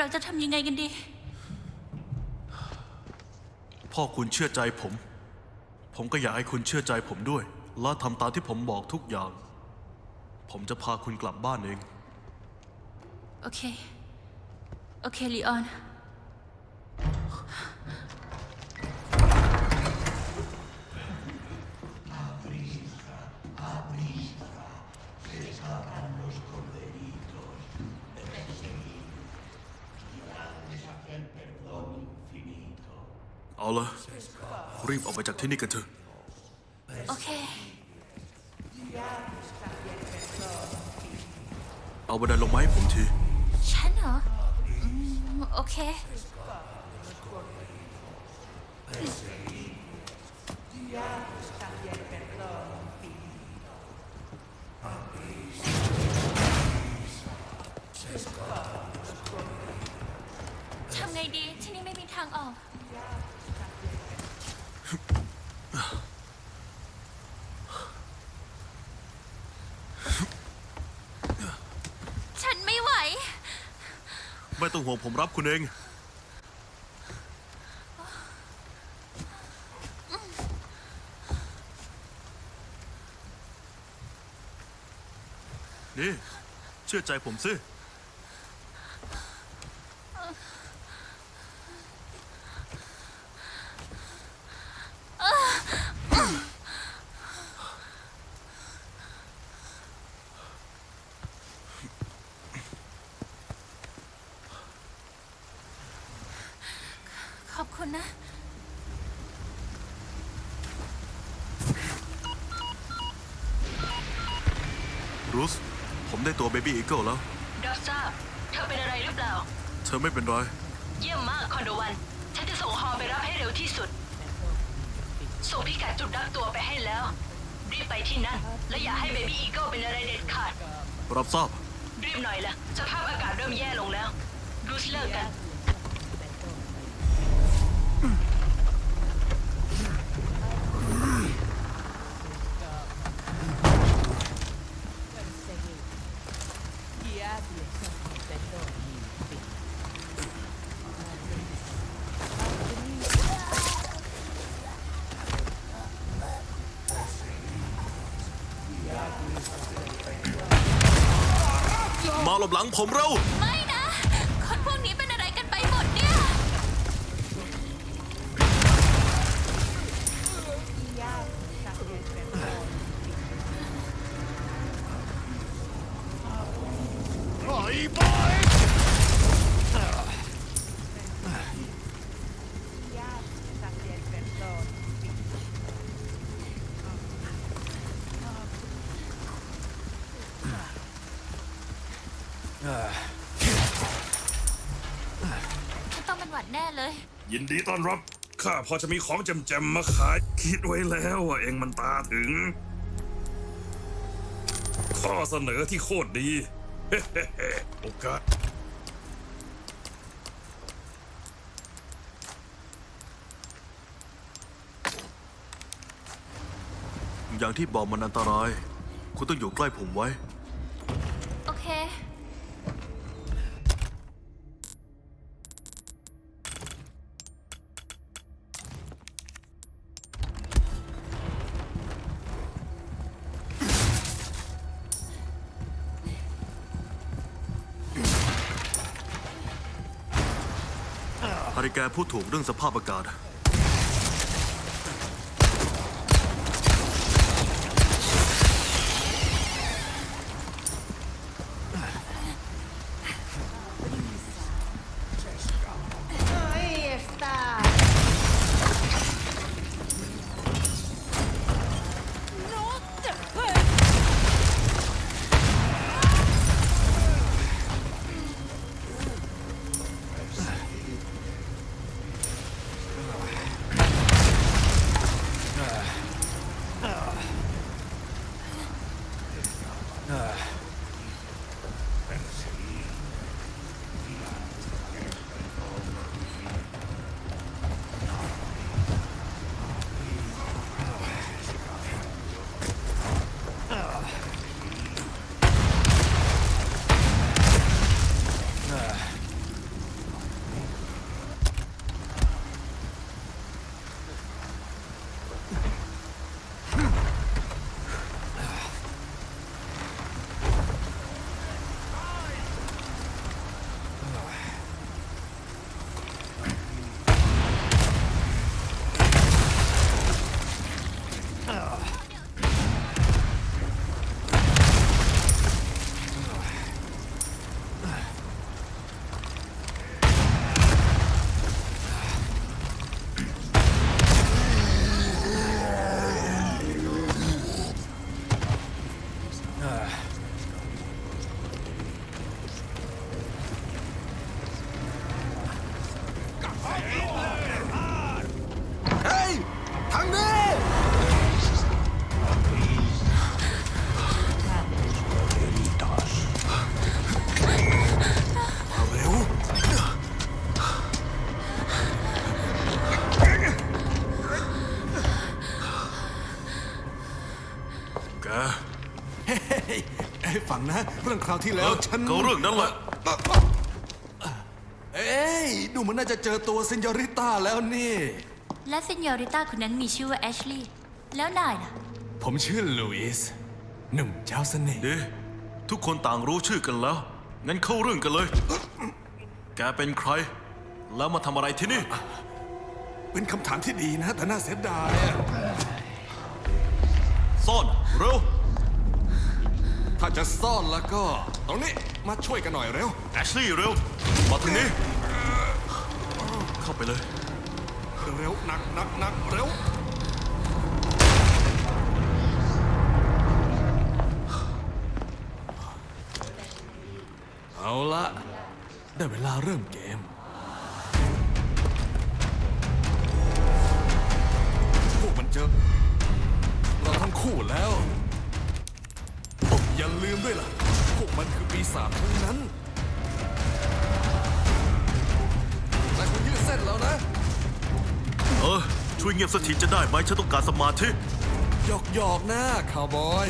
เราจะทำยังไงกันดี พ่อคุณเชื่อใจผม ผมก็อยากให้คุณเชื่อใจผมด้วย และทำตามที่ผมบอกทุกอย่าง ผมจะพาคุณกลับบ้านเอง โอเค โอเคลีออน เอาละรีบออกไปจาก ที่นี่กันเถอะ โอเค เอาบันไดลงมาให้ผมที ฉันเหรออืมโอเค ทำไงดีที่นี่ไม่มีทางออก ฉันไม่ไหว ไม่ต้องห่วงผมรับคุณเอง นี่ เชื่อใจผมสิ นะ รูส ผมได้ตัวเบบี้อีเกิลแล้วรับทราบเธอเป็นอะไรหรือเปล่า เธอไม่เป็นไร เยี่ยมมากคอนโดวัน ฉันจะส่งฮอไปรับให้เร็วที่สุด ส่งพิกัดจุดรับตัวไปให้แล้ว รีบไปที่นั่น และอย่าให้เบบี้อีเกิลเป็นอะไรเด็ดขาด รับทราบ รีบหน่อยละสภาพอากาศเริ่มแย่ลงแล้ว รูสเลิกกัน มาหลบหลังผมเร็ว ฉันต้องเป็นหวัดแน่เลย ยินดีต้อนรับ ข้าพอจะมีของแจมๆมาขาย คิดไว้แล้วว่าเองมันตาถึง ข้อเสนอที่โคตรดี โอกาสอย่างที่บอกมันอันตราย คุณต้องอยู่ใกล้ผมไว้ ริแกพูดถูกเรื่องสภาพอากาศ รื่องคราวที่แล้วฉันก็เรื่องนั้นแหละ เอ้ยดูเหมันน่าจะเจอตัวซินยอริต้าแล้วนี่ และเซนยอริต้าคนนั้นมีชื่อว่าแอชลีย์แล้วนายล่ะ ผมชื่อลุยส์หนุ่มเจ้าเสน่ห์ดีทุกคนต่างรู้ชื่อกันแล้ว งั้นเข้าเรื่องกันเลย แกเป็นใคร แล้วมาทำอะไรที่นี่ เป็นคำถามที่ดีนะ แต่น่าเสียดายอะ ซ่อน เร็ว ถ้าจะซ่อนแล้วก็ ตรงนี้มาช่วยกันหน่อยเร็ว แอชลีย์เร็ว มาทางนี้ เข้าไปเลย เร็วหนักหนักหนักเร็ว เอาละ ได้เวลาเริ่มเกม ปีศาจทั้งนั้นแต่คุณยืดเส้นแล้วนะ เออ ช่วยเงียบสักทีจะได้ไหมฉันต้องการสมาธิ หยอกหยอกๆนะคาวบอย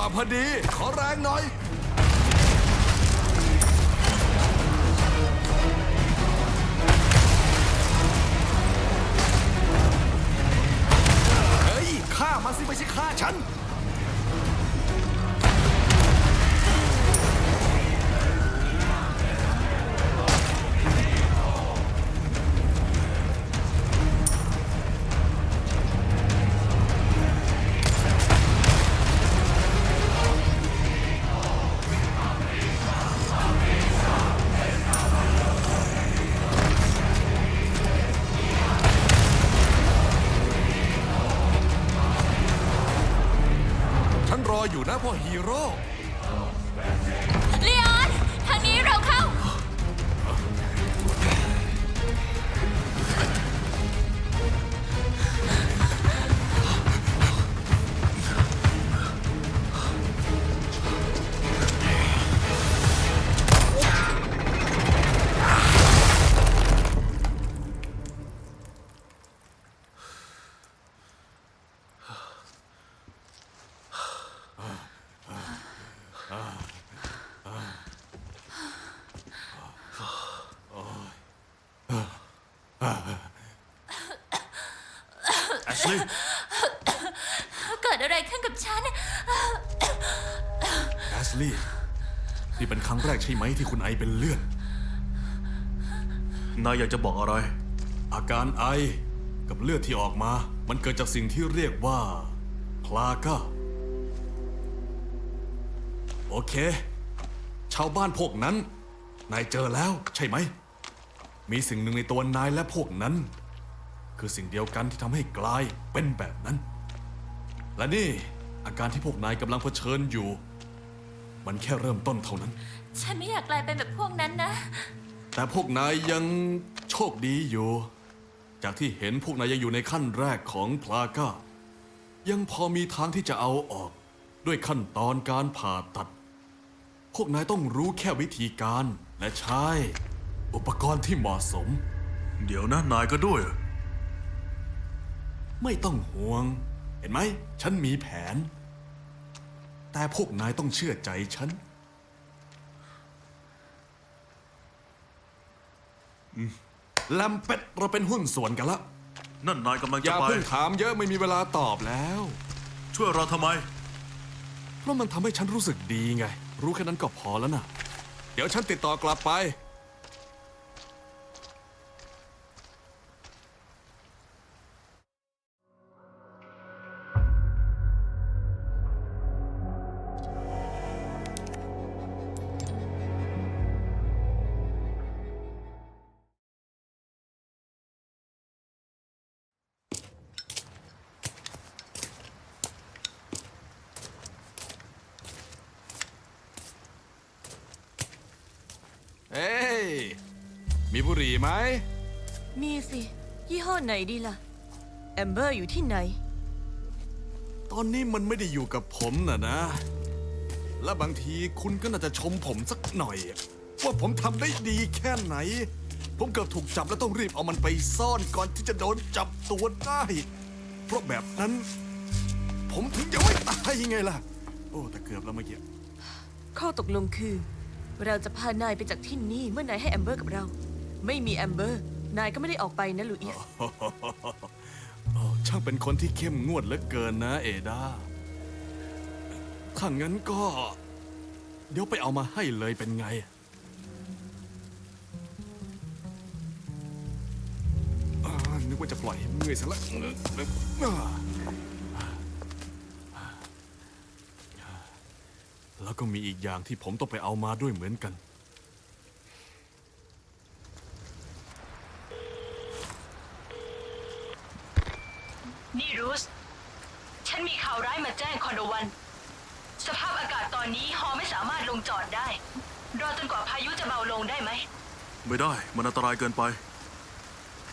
วะพอดี ขอแรงหน่อย เฮ้ยฆ่ามันสิไม่ใช่ฆ่าฉัน ออยู่นะพ่อ ไหมที่คุณไอเป็นเลือด นายอยากจะบอกอะไร อาการไอกับเลือดที่ออกมา มันเกิดจากสิ่งที่เรียกว่าพลาก้า โอเค ชาวบ้านพวกนั้น นายเจอแล้วใช่ไหม มีสิ่งหนึ่งในตัวนายและพวกนั้น คือสิ่งเดียวกันที่ทำให้กลายเป็นแบบนั้น และนี่อาการที่พวกนายกำลังเผชิญอยู่ มันแค่เริ่มต้นเท่านั้น ฉันไม่อยากกลายเป็นแบบพวกนั้นนะ แต่พวกนายยังโชคดีอยู่ จากที่เห็นพวกนายยังอยู่ในขั้นแรกของพลาก้า ยังพอมีทางที่จะเอาออก ด้วยขั้นตอนการผ่าตัด พวกนายต้องรู้แค่วิธีการและใช้ อุปกรณ์ที่เหมาะสม เดี๋ยวนะนายก็ด้วยเหรอไม่ต้องห่วง เห็นไหม ฉันมีแผน แต่พวกนายต้องเชื่อใจฉัน แลมเป็ดเราเป็นหุ้นส่วนกันละ นั่นนายกำลังอจะย่าไป เพิ่งถามเยอะไม่มีเวลาตอบแล้ว ช่วยเราทำไม เพราะมันทำให้ฉันรู้สึกดีไง รู้แค่นั้นก็พอแล้วนะ เดี๋ยวฉันติดต่อกลับไป มีบุหรี่ไหม มีสิ ยี่ห้อไหนดีล่ะ แอมเบอร์อยู่ที่ไหน ตอนนี้มันไม่ได้อยู่กับผมนะนะ และบางทีคุณก็น่าจะชมผมสักหน่อย ว่าผมทำได้ดีแค่ไหน ผมเกือบถูกจับแล้วต้องรีบเอามันไปซ่อนก่อนที่จะโดนจับตัวได้ เพราะแบบนั้น ผมถึงจะไม่ตายยังไงล่ะ โอ้แต่เกือบแล้วเมื่อกี้ ข้อตกลงคือ เราจะพานายไปจากที่นี่เมื่อนายให้แอมเบอร์กับเรา ไม่มีแอมเบอร์ นายก็ไม่ได้ออกไปนะลูอิส โอ้ช่างเป็นคนที่เข้มงวดเหลือเกินนะ เอดาถ้างั้นก็ เดี๋ยวไปเอามาให้เลยเป็นไง อ่านึกว่าจะปล่อยให้เมื่อยซะละอ่าแล้วก็มีอีกอย่างที่ผมต้องไปเอามาด้วยเหมือนกัน นี่รูส ฉันมีข่าวร้ายมาแจ้งคอนโดวัน สภาพอากาศตอนนี้ฮอไม่สามารถลงจอดได้ รอจนกว่าพายุจะเบาลงได้ไหม ไม่ได้ มันอันตรายเกินไป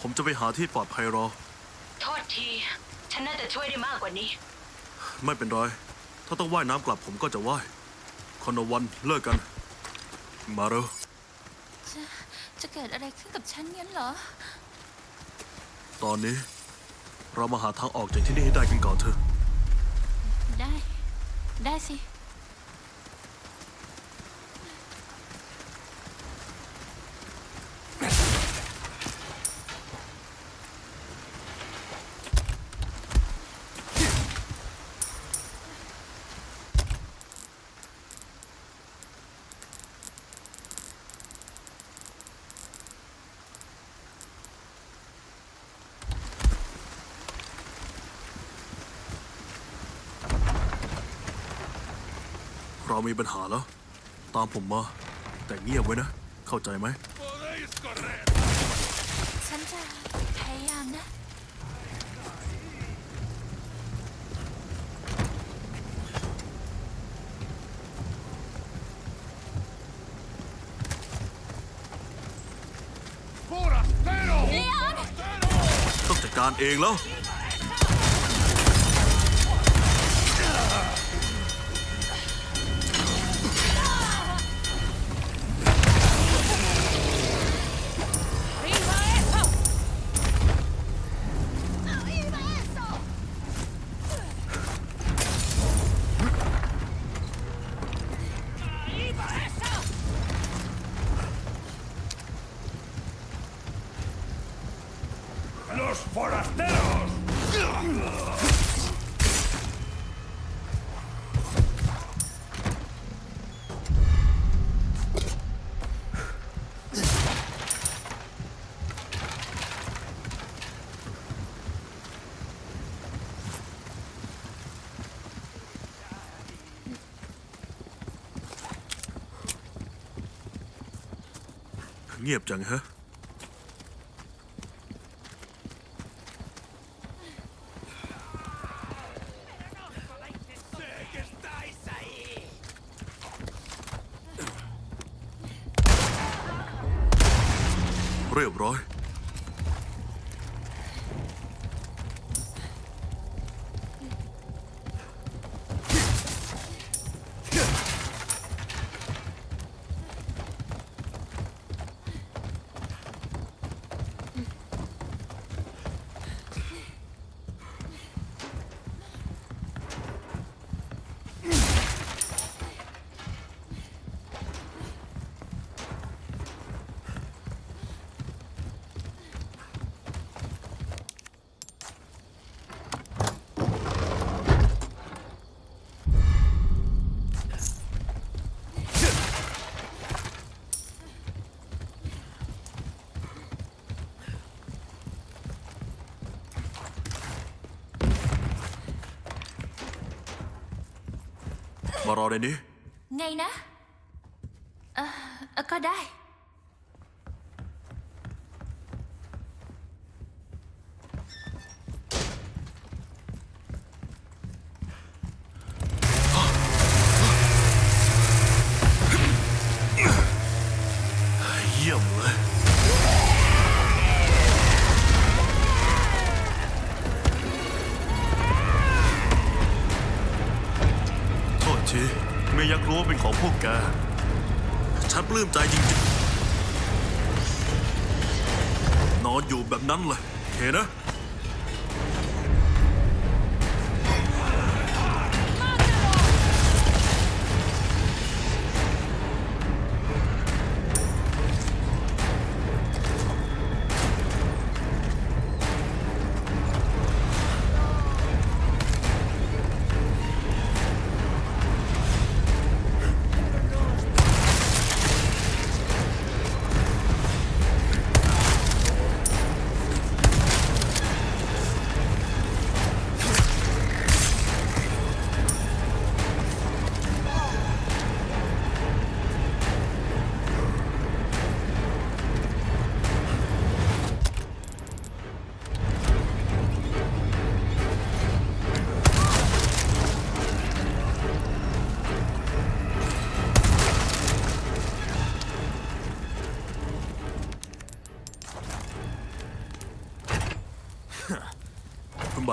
ผมจะไปหาที่ปลอดภัยรอ โทษที ฉันน่าจะช่วยได้มากกว่านี้ ไม่เป็นไร ถ้าต้องว่ายน้ำกลับผมก็จะว่าย คอนโดวันเลิกกัน มาเร็วจะจะเกิดอะไรขึ้นกับฉันงั้นเหรอ ตอนนี้ เรามาหาทางออกจากที่นี่ให้ได้กันก่อนเถอะ ได้ ได้สิ มีปัญหาแล้ว ตามผมมา แต่เงียบไว้นะ เข้าใจไหม ฉันจะพยายามนะ ต้องจัดการเองแล้ว เงียบจังฮะ เรียบร้อย มารอในนี้ ไงนะ เออเออก็ได้ ลื้มใจจริงๆ นอนอยู่แบบนั้นเลยโอเคนะ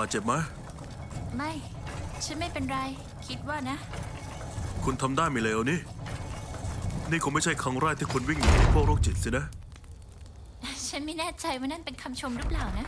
าดเจ็บไหมไม่ ฉันไม่เป็นไร คิดว่านะ คุณทำได้ไม่เลวนี่ นี่คงไม่ใช่ครั้งแรกที่คุณวิ่งหนีพวกโรคจิตสินะ ฉันไม่แน่ใจว่านั่นเป็นคำชมหรือเปล่านะ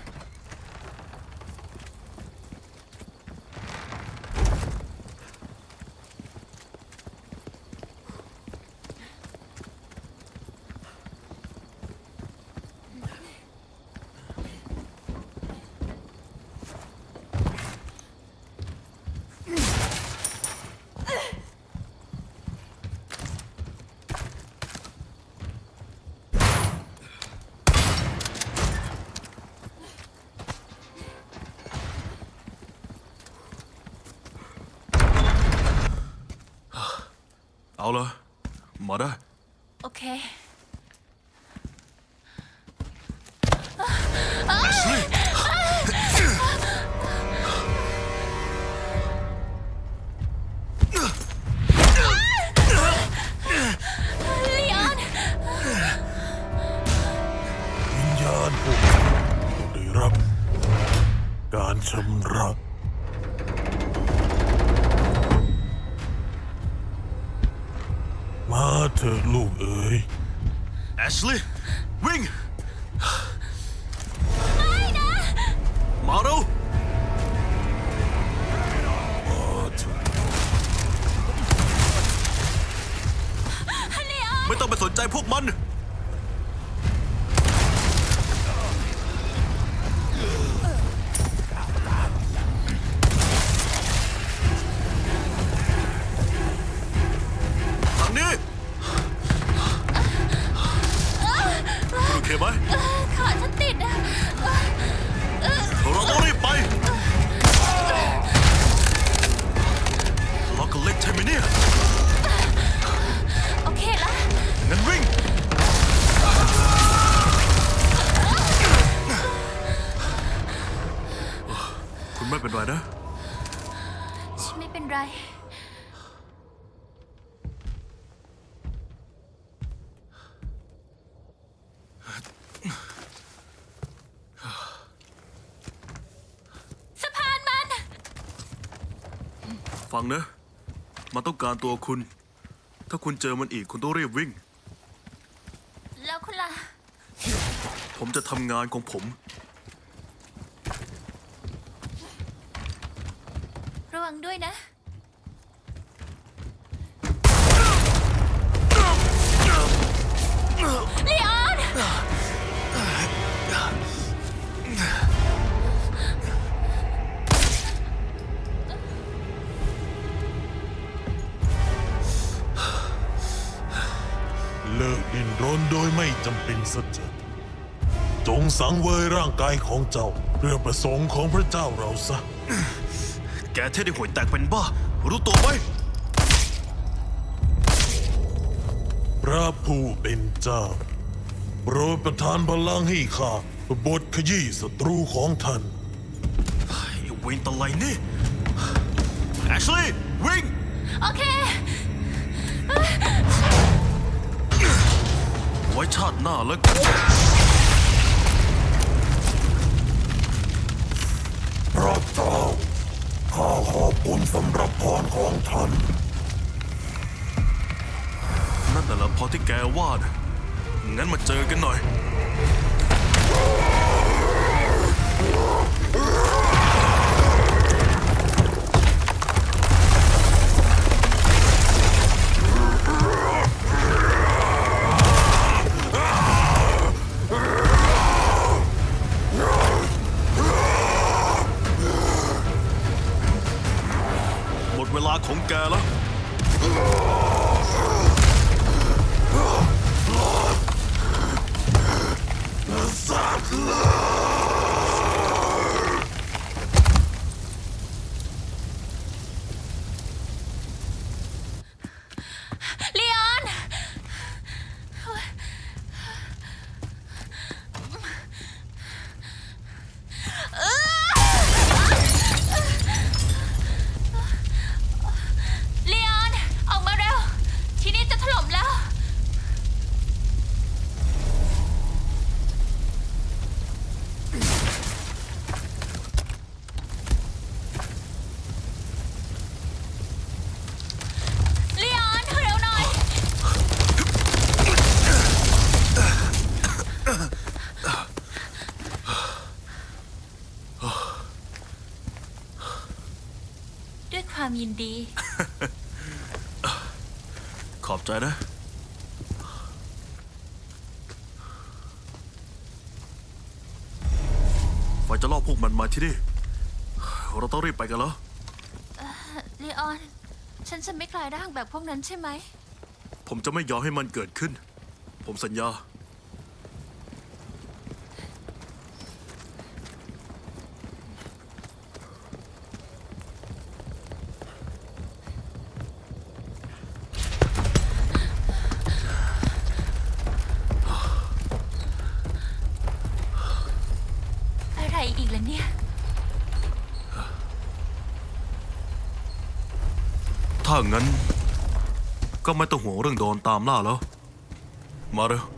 เอาละมาได้ โอเค ไม่ต้องไปสนใจพวกมัน ฟังนะ มันต้องการตัวคุณ ถ้าคุณเจอมันอีกคุณต้องรีบวิ่ง แล้วคุณล่ะ ผมจะทำงานของผม จงสังเวยร่างกายของเจ้า เพื่อประสงค์ของพระเจ้าเราซะ แกเท่ได้ห่วยแตกเป็นบ้า รู้ตัวไหมพระผู้เป็นเจ้าโปรดประทานพลังให้ข้าบทขยี้ศัตรูของท่านไอ้เวนตะไลนี่แอชลีย์วิ่ง โอเค ไว้ชาติหน้าแล้วกัน พระเจ้า ข้าขอบคุณสำหรับพรของท่าน นั่นแต่ละพอที่แกว่านะงั้นมาเจอกันหน่อย ที่นี่ เราต้องรีบไปกันแล้วลีออน ฉันจะไม่กลายร่างแบบพวกนั้นใช่ไหม ผมจะไม่ยอมให้มันเกิดขึ้น ผมสัญญา อะไรอีกล่ะเนี่ย ถ้างั้น ก็ไม่ต้องห่วงเรื่องโดนตามล่าแล้ว มาเร็ว